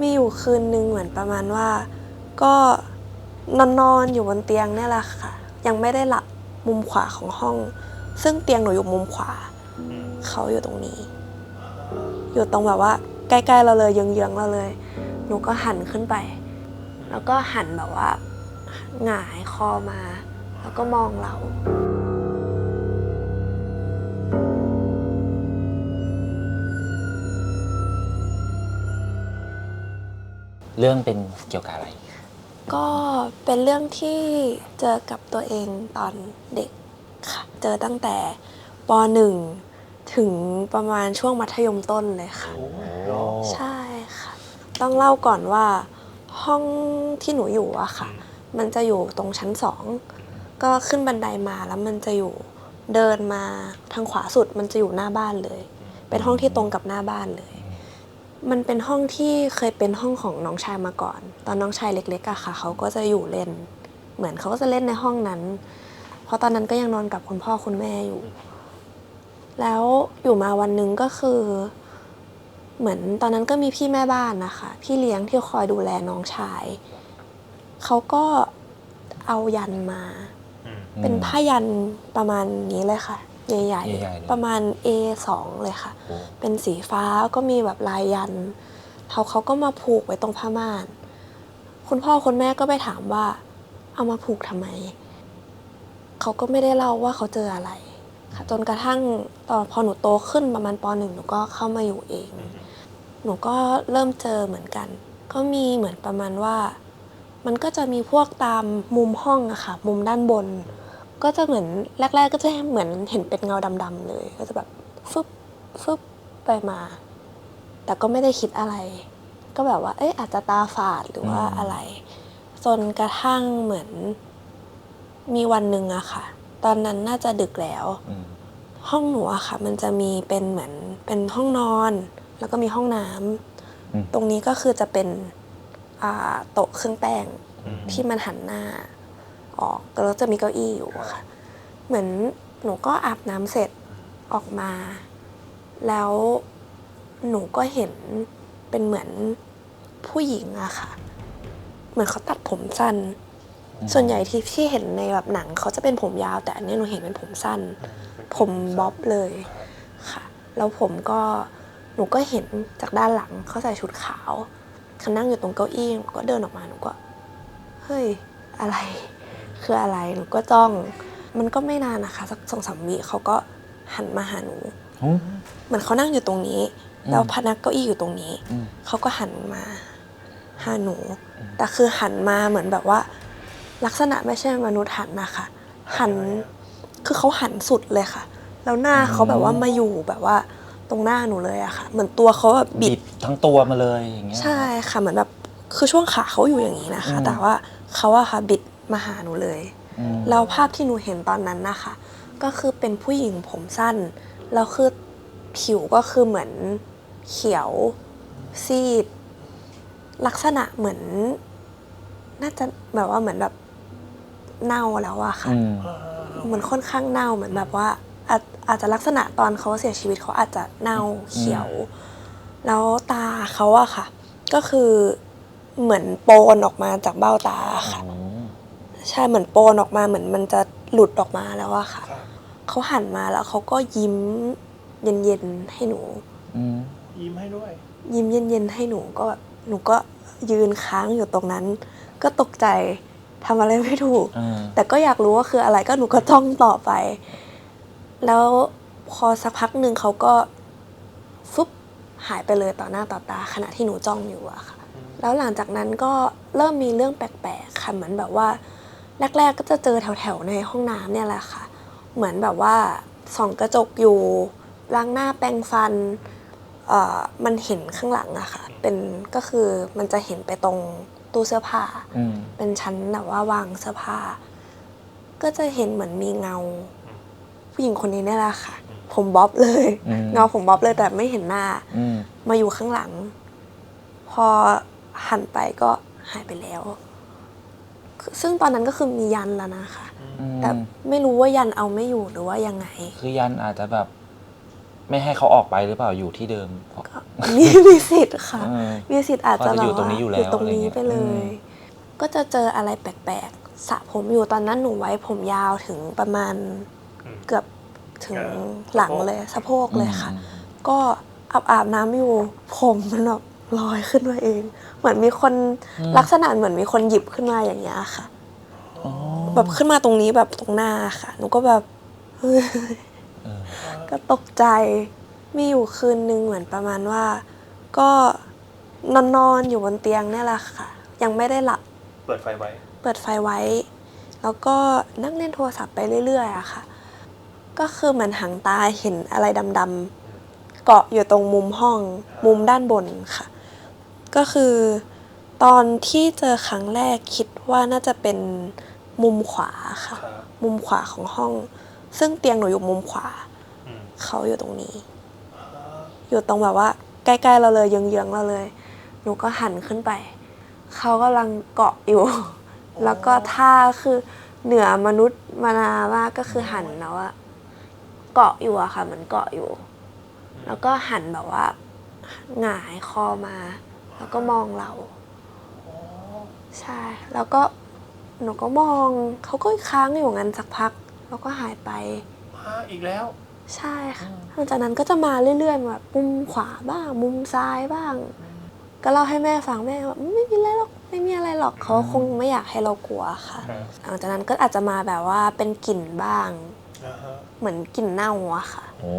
มีอยู่คืนนึงเหมือนประมาณว่า ก็นอนนอนอยู่บนเตียงเนี่ยแหละค่ะ ยังไม่ได้หลับมุมขวาของห้อง ซึ่งเตียงหนูอยู่มุมขวา เขาอยู่ตรงนี้ อยู่ตรงแบบว่า ใกล้ๆเราเลยเยื้องๆเราเลย หนูก็หันขึ้นไป แล้วก็หันแบบว่าหงายคอมา แล้วก็มองเรา เรื่องเป็นเกี่ยวกับอะไร ก็เป็นเรื่องที่เจอกับตัวเองตอนเด็กค่ะ เจอตั้งแต่ป .1 ถึงประมาณช่วงมัธยมต้นเลยค่ะ ใช่ค่ะ ต้องเล่าก่อนว่าห้องที่หนูอยู่อะค่ะ มันจะอยู่ตรงชั้นสอง ก็ขึ้นบันไดมาแล้วมันจะอยู่เดินมาทางขวาสุดมันจะอยู่หน้าบ้านเลย เป็นห้องที่ตรงกับหน้าบ้านเลย มันเป็นห้องที่เคยเป็นห้องของน้องชายมาก่อน ตอนน้องชายเล็กๆอะค่ะ เขาก็จะอยู่เล่น เหมือนเขาก็จะเล่นในห้องนั้น เพราะตอนนั้นก็ยังนอนกับคุณพ่อคุณแม่อยู่ แล้วอยู่มาวันหนึ่งก็คือ เหมือนตอนนั้นก็มีพี่แม่บ้านนะคะ พี่เลี้ยงที่คอยดูแลน้องชาย เขาก็เอายันมา เป็นผ้ายันประมาณนี้เลยค่ะ ใหญ่ใหญ่ๆเลย ๆ ประมาณ A2 เลยค่ะ โอ้เป็นสีฟ้าก็มีแบบลายยันเขาเขาก็มาผูกไว้ตรงผ้าม่าน คุณพ่อคุณแม่ก็ไปถามว่า เอามาผูกทำไม เขาก็ไม่ได้เล่าว่าเขาเจออะไรค่ะจนกระทั่งตอนพอหนูโตขึ้นประมาณปหนึ่งหนูก็เข้ามาอยู่เอง หนูก็เริ่มเจอเหมือนกัน ก็มีเหมือนประมาณว่า มันก็จะมีพวกตามมุมห้องอะค่ะ มุมด้านบน ก็จะเหมือนแรก ๆ ก็จะเหมือนเห็นเป็นเงาดำๆเลย ก็จะแบบฟึบฟึบไปมา แต่ก็ไม่ได้คิดอะไร ก็แบบว่า เอ๊ะอาจจะตาฝาดหรือว่าอืมอะไร จนกระทั่งเหมือนมีวันหนึ่งอะค่ะ ตอนนั้นน่าจะดึกแล้วอืมห้องหนูอะค่ะ มันจะมีเป็นเหมือนเป็นห้องนอน แล้วก็มีห้องน้ำอืมตรงนี้ก็คือจะเป็นอ่าโต๊ะเครื่องแป้งอืมที่มันหันหน้า ออกแล้วจะมีเก้าอี้อยู่ค่ะ เหมือนหนูก็อาบน้ำเสร็จออกมา แล้วหนูก็เห็นเป็นเหมือนผู้หญิงอะค่ะ เหมือนเขาตัดผมสั้น ส่วนใหญ่ที่ที่เห็นในแบบหนังเขาจะเป็นผมยาว แต่อันนี้หนูเห็นเป็นผมสั้น ผมบ๊อบเลยค่ะ แล้วผมก็หนูก็เห็นจากด้านหลังเขาใส่ชุดขาวเขานั่งอยู่ตรงเก้าอี้หนูก็เดินออกมาหนูก็ เฮ้ย อะไร คืออะไรหนูก็จ้อง มันก็ไม่นานนะคะสักสองสามวิเขาก็หันมาหาหนูอืมเหมือนเขานั่งอยู่ตรงนี้อืมแล้วพนักเก้าอี้อยู่ตรงนี้ อืม เขาก็หันมาหาหนู แต่คือหันมาเหมือนแบบว่า ลักษณะไม่ใช่มนุษย์หันนะคะหันคือเขาหันสุดเลยค่ะ แล้วหน้าเขาแบบว่ามาอยู่แบบว่า ตรงหน้าหนูเลยอะค่ะ เหมือนตัวเขาแบบบิบิด ดทั้งตัวมาเลยอย่างเงี้ย ใช่ค่ะเหมือนแบบคือช่วงขาเขาอยู่อย่างนี้นะคะ อืม แต่ว่าเขาอะค่ะบิด มาหาหนูเลยอืมแล้วภาพที่หนูเห็นตอนนั้นนะคะก็คือเป็นผู้หญิงผมสั้นแล้วคือผิวก็คือเหมือนเขียวซีด ลักษณะเหมือน น่าจะแบบว่าเหมือนแบบเน่าแล้วอะค่ะอืมเหมือนค่อนข้างเน่าเหมือนแบบว่าอาจอาจจะลักษณะตอนเขาเสียชีวิตเขาอาจจะเน่าเขียว แล้วตาเขาอะค่ะ ก็คือเหมือนโปนออกมาจากเบ้าตาค่ะอืม ใช่เหมือนโปนออกมาเหมือนมันจะหลุดออกมาแล้วอะค่ะ เขาหันมาแล้วเขาก็ยิ้มเย็นๆให้หนู อืมยิ้มให้ด้วย ยิ้มเย็นๆให้หนูก็แบบหนูก็ยืนค้างอยู่ตรงนั้น ก็ตกใจทำอะไรไม่ถูกอืมแต่ก็อยากรู้ว่าคืออะไรก็หนูก็จ้องต่อไป แล้วพอสักพักหนึ่งเขาก็ฟึบหายไปเลยต่อหน้าต่อตา ขณะที่หนูจ้องอยู่อะค่ะ แล้วหลังจากนั้นก็เริ่มมีเรื่องแปลกๆค่ะเหมือนแบบว่า แรก ๆ ก็จะเจอแถวๆในห้องน้ำเนี่ยแหละค่ะ เหมือนแบบว่าส่องกระจกอยู่ล้างหน้าแปรงฟันเอ่อมันเห็นข้างหลังอะค่ะ เป็นก็คือมันจะเห็นไปตรงตู้เสื้อผ้าอืมเป็นชั้นแบบว่าวางเสื้อผ้า ก็จะเห็นเหมือนมีเงา ผู้หญิงคนนี้เนี่ยแหละค่ะ ผมบ๊อบเลยอืมเงาผมบ๊อบเลยแต่ไม่เห็นหน้าอืมมาอยู่ข้างหลัง พอหันไปก็หายไปแล้วคือ ซึ่งตอนนั้นก็คือมียันแล้วนะคะอืมแต่ไม่รู้ว่ายันเอาไม่อยู่หรือว่ายังไงคือยันอาจจะแบบ ไม่ให้เขาออกไปหรือเปล่าอยู่ที่เดิมเพราะก็มีมีสิทธิ์ค่ะ เออ มีสิทธิ์อาจจะว่าแบจะอยู่บตรงว่านี้อยู่แล้วอยู่ตรงนี้อะไรเงี้ยไปเลยอืมก็จะเจออะไรแปลกๆสระผมอยู่ตอนนั้นหนูไว้ผมยาวถึงประมาณอืม เกือบถึงเออหลังเลยสะโพกเลยค่ะอืมก็อาบอาบน้ำอยู่ผมมันแบบ ลอยขึ้นมาเอง เหมือนมีคนลักษณะเหมือนมีคนหยิบขึ้นมาอย่างเงี้ยค่ะอ๋อแบบขึ้นมาตรงนี้แบบตรงหน้าค่ะหนูก็แบบเฮ้ยเออก็ตกใจมีอยู่คืนนึงเหมือนประมาณว่า ก็นอนนอนๆอยู่บนเตียงเนี่ยแหละค่ะ ยังไม่ได้หลับ เปิดไฟไว้ เปิดไฟไว้ แล้วก็นั่งเล่นโทรศัพท์ไปเรื่อยๆอะค่ะ ก็คือเหมือนหางตาเห็นอะไรดำๆเกาะอยู่ตรงมุมห้อง มุมด้านบนค่ะ ก็คือตอนที่เจอครั้งแรกคิดว่าน่าจะเป็นมุมขวาค่ะครับมุมขวาของห้อง ซึ่งเตียงหนูอยู่มุมขวาอืมเขาอยู่ตรงนี้อ่าอยู่ตรงแบบว่า ใกล้ๆเราเลยเยื้องๆเราเลย หนูก็หันขึ้นไป เขากำลังเกาะอยู่ แล้วก็ท่าคือเหนือมนุษย์มานามากก็คือหันแล้วอะเกาะอยู่อะค่ะเหมือนเกาะอยู่ แล้วก็หันแบบว่าหงายคอมา แล้วก็มองเราใช่แล้วก็หนูก็มองเขาก็ค้างอยู่งั้นสักพัก แล้วก็หายไปมาอีกแล้ว ใช่ค่ะหลังจากนั้นก็จะมาเรื่อยๆแบบมุมขวาบ้าง มุมซ้ายบ้าง ก็เล่าให้แม่ฟังแม่ว่าไม่มีอะไรหรอกไม่มีอะไรหรอกเขาคงไม่อยากให้เรากลัวค่ะครับหลังจากนั้นก็อาจจะมาแบบว่าเป็นกลิ่นบ้างอ่าฮะเหมือนกลิ่นเน่าอะค่ะโอ้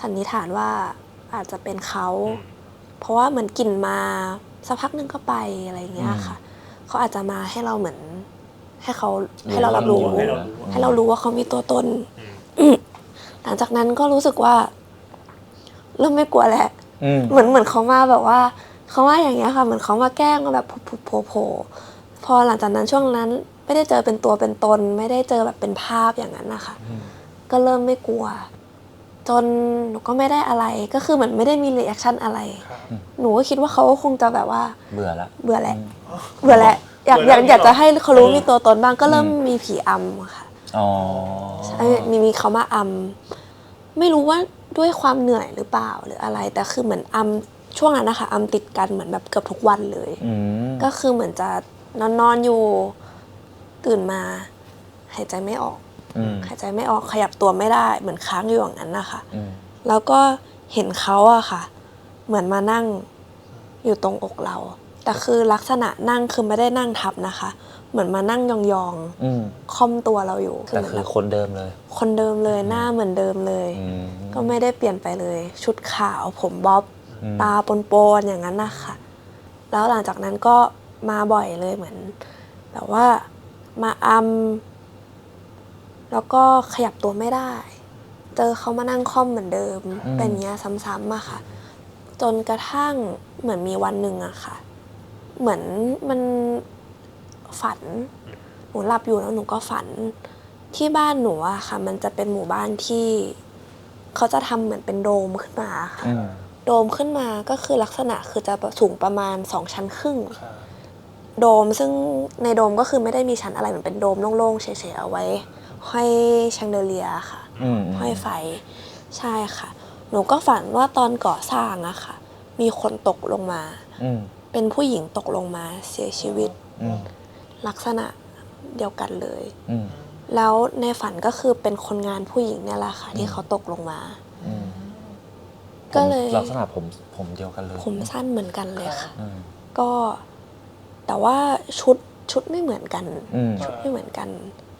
สันนิษฐานว่าอาจจะเป็นเขาอืม เพราะว่าเหมือนกลิ่นมาสักพักหนึ่งก็ไปอะไรอย่างเงี้ยค่ะเขาอาจจะมาให้เราเหมือน ให้เขาให้เรารับรู้ ให้เรารู้ให้เรารู้ว่าเขามีตัวตนอืมหลังจากนั้นก็รู้สึกว่า เริ่มไม่กลัวแล้วอืมเหมือนเหมือนเขามาแบบว่าเขามาอย่างเงี้ยค่ะ เหมือนเขามาแกล้งแบบผุบๆโผล่ๆพอหลังจากนั้นช่วงนั้นไม่ได้เจอเป็นตัวเป็นตน ไม่ได้เจอแบบเป็นภาพอย่างนั้นนะคะอืมก็เริ่มไม่กลัว จนหนูก็ไม่ได้อะไรก็คือเหมือนไม่ได้มีรีแอคชั่นอะไรครับหนูก็คิดว่าเขาก็คงจะแบบว่าเบื่อละเบื่อแหละอืมเบื่อแหละอยากเบื่ออแล้วยากอยากจะเหรอให้เขารู้เออมีตัวตนบ้างก็เริ่มอืมมีผีอำค่ะอ๋อเอ้ยมีมีเขามาอำไม่รู้ว่าด้วยความเหนื่อยหรือเปล่าหรืออะไร แต่คือเหมือนอำช่วงนั้นนะคะอำติดกันเหมือนแบบเกือบทุกวันเลยอืมก็คือเหมือนจะนอนนอนอยู่ตื่นมาหายใจไม่ออกอืม หายใจไม่ออกขยับตัวไม่ได้เหมือนค้างอยู่อย่างนั้นนะคะอืมแล้วก็เห็นเขาอะค่ะ เหมือนมานั่งอยู่ตรงอกเรา แต่คือลักษณะนั่งคือไม่ได้นั่งทับนะคะ เหมือนมานั่งยองอืมๆค่อมตัวเราอยู่แต่เหมือนคือแบบคนเดิมเลย คนเดิมเลยหน้าเหมือนเดิมเลยอืมก็ไม่ได้เปลี่ยนไปเลย ชุดขาวผมบ๊อบอืมตาปนๆอย่างนั้นนะคะแล้วหลังจากนั้นก็มาบ่อยเลยเหมือนแบบว่ามาอำ แล้วก็ขยับตัวไม่ได้ เจอเขามานั่งค่อมเหมือนเดิมเป็นอย่างเงี้ยซ้ำๆอะค่ะ จนกระทั่งเหมือนมีวันหนึ่งอะค่ะ เหมือนมันฝัน หนูหลับอยู่แล้วหนูก็ฝัน ที่บ้านหนูอะค่ะ มันจะเป็นหมู่บ้านที่ เขาจะทำเหมือนเป็นโดมขึ้นมาค่ะ อืมโดมขึ้นมาก็คือลักษณะคือจะสูงประมาณสองชั้นครึ่งครับโดมซึ่งในโดมก็คือไม่ได้มีชั้นอะไรเหมือนเป็นโดมโล่งๆเฉยๆเอาไว้ ห้อยแชงเดเลียค่ะ อืมห้อยไฟใช่ค่ะ หนูก็ฝันว่าตอนก่อสร้างอะค่ะ มีคนตกลงมา อืมเป็นผู้หญิงตกลงมาเสียชีวิตอืมลักษณะเดียวกันเลย อืมแล้วในฝันก็คือเป็นคนงานผู้หญิงเนี่ยแหละค่ะที่เขาตกลงมา อืมก็เลยผมลักษณะผมผมเดียวกันเลยผมสั้นเหมือนกันเลยค่ะ อืมก็แต่ว่าชุดชุดไม่เหมือนกัน อืมชุดไม่เหมือนกัน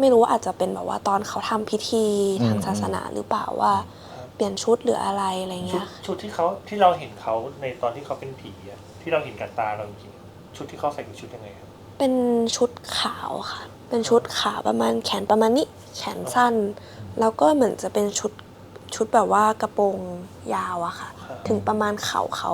ไม่รู้ว่าอาจจะเป็นแบบว่าตอนเขาทำพิธีอืมทางศาสนาหรือเปล่าว่า เปลี่ยนชุดหรืออะไรอะไรชุดเงี้ยชุดที่เขาที่เราเห็นเขาในตอนที่เขาเป็นผีอะที่เราเห็นกับตาเราจริงๆชุดที่เขาใส่คือชุดยังไงครับเป็นชุดขาวค่ะ เป็นชุดขาวประมาณแขนประมาณนี้แขนสั้น แล้วก็เหมือนจะเป็นชุด ชุดแบบว่ากระโปรงยาวอะค่ะครับถึงประมาณเข่าเขา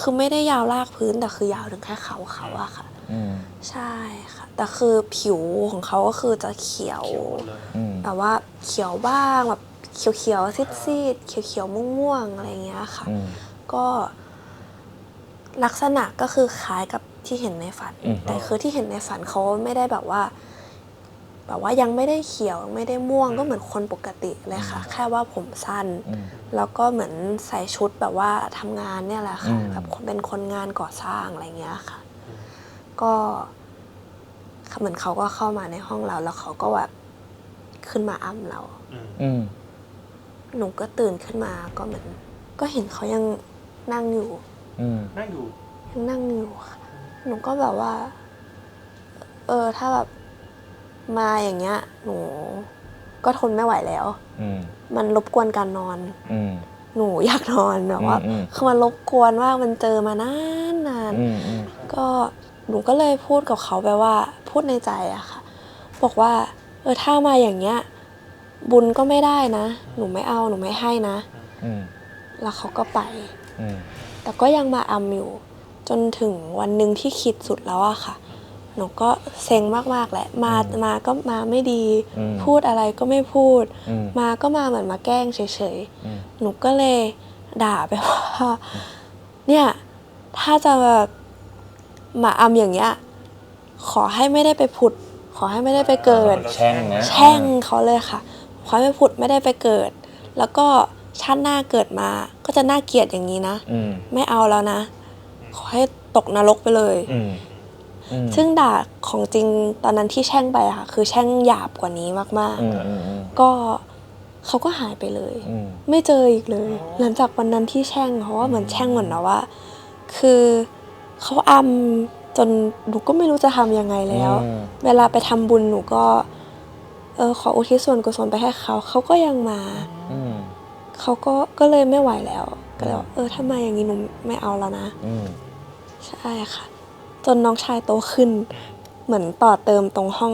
คือไม่ได้ยาวลากพื้นแต่คือยาวถึงแค่เข่าเขาอะค่ะ อืม ใช่ค่ะ แต่คือผิวของเขาก็คือจะเขียว เขียวหมดเลย อืม แบบว่าเขียวบ้างแบบเขียวเขียวซีดซีดๆเขียวเขียวม่วงม่วงๆอะไรเงี้ยค่ะ อืม ก็ลักษณะก็คือคล้ายกับที่เห็นในฝัน อืม แต่คือที่เห็นในฝันเขาไม่ได้แบบว่า แบบว่ายังไม่ได้เขียวไม่ได้ม่วงก็เหมือนคนปกติเลยค่ะ แค่ว่าผมสั้นอืมแล้วก็เหมือนใส่ชุดแบบว่าทำงานเนี่ยแหละค่ะอืมแบบเป็นคนงานก่อสร้างอะไรเงี้ยค่ะ ก็เหมือนเขาก็เข้ามาในห้องเรา แล้วเขาก็แบบขึ้นมาอ้ำเราอืมอืมหนูก็ตื่นขึ้นมาก็เหมือน ก็เห็นเขายังนั่งอยู่อืมนั่งอยู่ยังนั่งอยู่ค่ะหนูก็แบบว่า เออถ้าแบบ มาอย่างเงี้ย หนูก็ทนไม่ไหวแล้ว อืมมันรบกวนการนอน อืม หนูอยากนอนแบบว่าอืมอืม คือมันรบกวนว่ากมันเจอมานานนาน อืมอืมก็หนูก็เลยพูดกับเขาไปว่าพูดในใจอะค่ะ บอกว่า เออถ้ามาอย่างเงี้ย บุญก็ไม่ได้นะ หนูไม่เอาหนูไม่ให้นะ อืมแล้วเขาก็ไป อืมแต่ก็ยังมาอำอยู่ จนถึงวันหนึ่งที่คิดสุดแล้วอะค่ะ หนูก็เซ็งมากๆแหละมาอืมมาก็มาไม่ดีอืมพูดอะไรก็ไม่พูดอืมมาก็มาเหมือนมาแกล้งเฉยอืมๆหนูก็เลยด่าไปว่าเนี่ยถ้าจะแบบมาอำอย่างเงี้ยขอให้ไม่ได้ไปผุด ขอให้ไม่ได้ไปเกิด แช่งนะแช่งเขาเลยค่ะ ขอให้ไม่ผุดไม่ได้ไปเกิด แล้วก็ชาติหน้าเกิดมา ก็จะน่าเกลียดอย่างนี้นะอืมไม่เอาแล้วนะ ขอให้ตกนรกไปเลยอืมอืม ซึ่งด่าของจริงตอนนั้นที่แช่งไปอะค่ะ คือแช่งหยาบกว่านี้มากอืมอืมอืมๆก็เขาก็หายไปเลยอืมไม่เจออีกเลย หลังจากวันนั้นที่แช่งเพราะว่าเหมือนแช่งเหมือนนะว่า คือเขาอำจนหนูก็ไม่รู้จะทำยังไงแล้วอืมเวลาไปทำบุญหนูก็ เออขออุทิศส่วนกุศลไปให้เขา เขาก็ยังมาอืมเขาก็ก็เลยไม่ไหวแล้ว ก็เลยบอกเออถ้ามาอย่างนี้หนูไม่เอาแล้วนะอืมใช่ค่ะ จนน้องชายโตขึ้น เหมือนต่อเติมตรงห้อง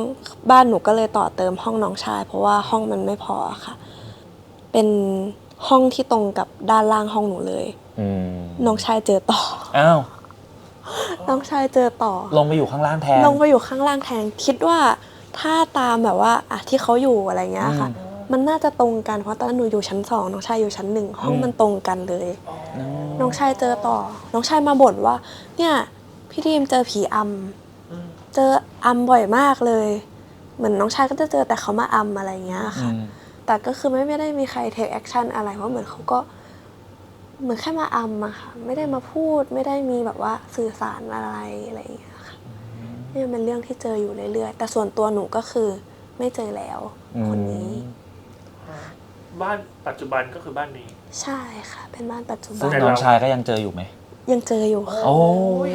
บ้านหนูก็เลยต่อเติมห้องน้องชาย เพราะว่าห้องมันไม่พอค่ะ เป็นห้องที่ตรงกับด้านล่างห้องหนูเลย อืมน้องชายเจอต่อ อ้าวน้องชายเจอต่อ ลงไปอยู่ข้างล่างแทน ลงไปอยู่ข้างล่างแทนคิดว่าถ้าตามแบบว่าอะที่เขาอยู่อะไรเงี้ยค่ะ อืมมันน่าจะตรงกันเพราะตอนนั้นหนูอยู่ชั้นสองน้องชายอยู่ชั้นหนึ่งห้องอืม มันตรงกันเลยอืมน้องชายเจอต่อ น้องชายมาบ่นว่า เนี่ย พี่ทีมเจอผีอำอืมเจออำบ่อยมากเลย เหมือนน้องชายก็จะเจอแต่เขามาอำอะไรเงี้ยอืค่ะมแต่ก็คือไม่ไม่ได้มีใครเทคแอคชั่นอะไรเพราะเหมือนเขาก็เหมือนแค่มาอำอะค่ะไม่ได้มาพูดไม่ได้มีแบบว่าสื่อสารอะไรอะไรอย่างเงี้ยค่ะนี่เป็นเรื่องที่เจออยู่เรื่อยๆแต่ส่วนตัวหนูก็คือไม่เจอแล้ว คนนี้ บ้านปัจจุบันก็คือบ้านนี้ ใช่ค่ะ เป็นบ้านปัจจุบัซึ่งน น้องชายก็ยังเจออยู่ไหม ยังเจออยู่ค่ะโอ้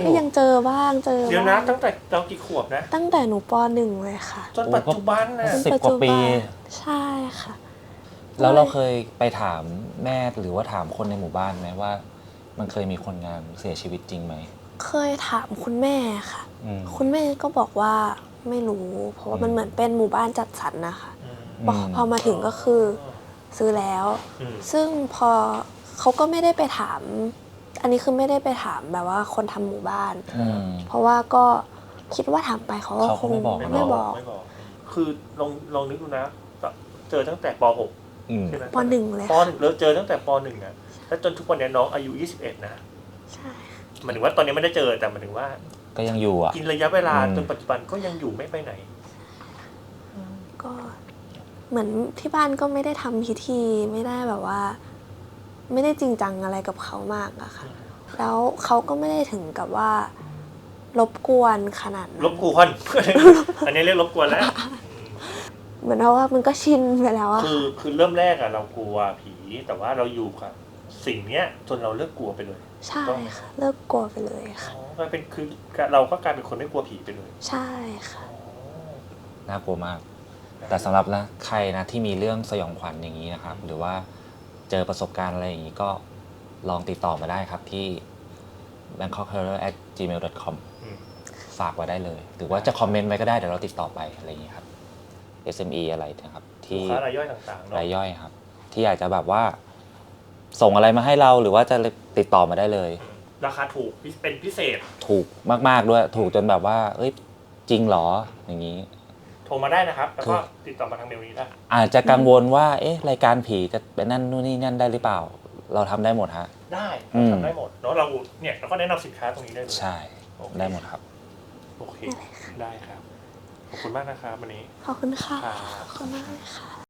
ก็ยังเจอบ้างเจอเดี๋ยวนะบ้างตั้งแต่เรากี่ขวบนะ ตั้งแต่หนูปหนึ่งเลยค่ะจนปัจจุบันนะจนสิบปัจกว่าจุปีบันใช่ค่ะ แล้วเราเคยไปถามแม่หรือว่าถามคนในหมู่บ้านไหมว่า มันเคยมีคนงานเสียชีวิตจริงไหมเคยถามคุณแม่ค่ะ อืม คุณแม่ก็บอกว่าไม่รู้ เพราะว่ามันเหมือนเป็นหมู่บ้านจัดสรรนะคะอืมพอพอมาถึงก็คือซื้อแล้ว อืมซึ่งพอเขาก็ไม่ได้ไปถาม อันนี้คือไม่ได้ไปถามแบบว่าคนทำหมู่บ้าน อืม เพราะว่าก็คิดว่าถามไปเขาก็เขาคก็งไม่บอก ไม่บอกไม่บอก คือลองลองนึกดูนะเจอตั้งแต่ป .6 อืมใช่ไหมปหนึ่งเลยปหนึ่งแล้วเจอตั้งแต่ปหนึ่งอะแล้วจนทุกวันนี้น้องอายุ 21 นะใช่ หมายถึงว่าตอนนี้ไม่ได้เจอแต่หมายถึงว่า ก็ยังอยู่อะ กินระยะเวลาอืม จนปัจจุบันก็ยังอยู่ไม่ไปไหน ก็เหมือนที่บ้านก็ไม่ได้ทำพิธีไม่ได้แบบว่า ไม่ได้จริงจังอะไรกับเขามากอะค่ะ แล้วเขาก็ไม่ได้ถึงกับว่า รบกวนขนาดนั้นรบกวน อันนี้เรียกรบกวนแล้ว เหมือนเพราะว่ามันก็ชินไปแล้วอะคือคือเริ่มแรกอะเรากลัวผีแต่ว่าเราอยู่กับสิ่งเนี้ย จนเราเลิกกลัวไปเลย ใช่ค่ะ เลิกกลัวไปเลยค่ะอ๋อกลายเป็นคือเราก็กลายเป็นคนไม่กลัวผีไปเลย ใช่ค่ะน่ากลัวมาก แต่สำหรับนะใครนะที่มีเรื่องสยองขวัญอย่างนี้นะครับ หรือว่า เจอประสบการณ์อะไรอย่างนี้ก็ลองติดต่อมาได้ครับที่ bangkokhorror@gmail.com อืม ฝากไว้ได้เลย หรือว่าจะคอมเมนต์ไว้ก็ได้เดี๋ยวเราติดต่อไปอะไรอย่างนี้ครับ SME อะไรนะครับลูที่กค้ารายย่อยต่างๆเนาะรายย่อยครับ ที่อยากจะแบบว่า ส่งอะไรมาให้เราหรือว่าจะติดต่อมาได้เลย ราคาถูกเป็นพิเศษ ถูกมาก ๆ ด้วย ถูกจนแบบว่า เอ้ยจริงเหรออย่างนี้ โทรมาได้นะครับ แล้วก็คือติดต่อมาทางเมลนี้ได้ อาจจะกังวลว่า เอ๊ะ รายการผีจะเป็นนั่นนู่นนี่นั่นได้หรือเปล่า เราทำได้หมดฮะ ได้อืม ทำได้หมดเนาะเราเนี่ยเราก็แนะนำสินค้าตรงนี้ได้เลยใช่ โอเคได้หมดครับ โอเค ได้ครับ ขอบคุณมากนะครับวันนี้ขอบคุณค่ะ ครับ ขอบคุณมากเลยค่ะ